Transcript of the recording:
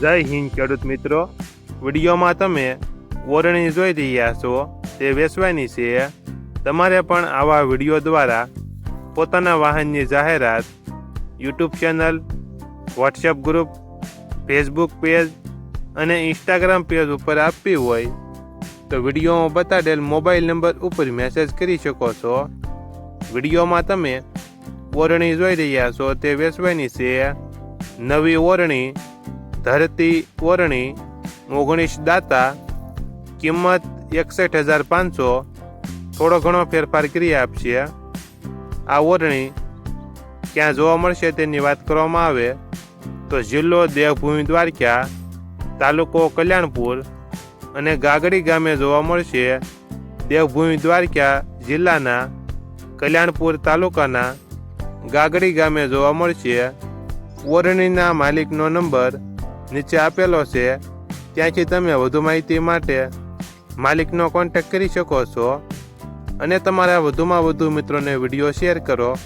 જય હિન્દ, ખેડૂત મિત્રો. વિડીયોમાં તમે ઓરણી જોઈ રહ્યા છો, તે વેચવાની છે. તમારે પણ આવા વીડિયો દ્વારા પોતાના વાહનની જાહેરાત, YouTube channel, WhatsApp group, Facebook page અને ઇન્સ્ટાગ્રામ પેજ ઉપર આપવી હોય તો વિડીયોમાં બતાડેલ મોબાઈલ નંબર ઉપર મેસેજ કરી શકો છો. વિડીયોમાં તમે ઓરણી જોઈ રહ્યા છો, તે વેચવાની છે. નવી ઓરણી ધરતી ઓરણી ઓગણીસ દાતા, કિંમત એકસઠ હજાર પાંચસો, થોડો ઘણો ફેરફાર કરી આપશે. આ ઓરણી ક્યાં જોવા મળશે તેની વાત કરવામાં આવે તો જિલ્લો દેવભૂમિ દ્વારકા, તાલુકો કલ્યાણપુર અને ગાગડી ગામે જોવા મળશે. દેવભૂમિ દ્વારકા જિલ્લાના કલ્યાણપુર તાલુકાના ગાગડી ગામે જોવા મળશે. ઓરણીના માલિકનો નંબર નીચે આપેલો છે, ત્યાંથી તમે વધુ માહિતી માટે માલિકનો કોન્ટેક્ટ કરી શકો છો. અને તમારા વધુમાં વધુ મિત્રોને વીડિયો શેર કરો.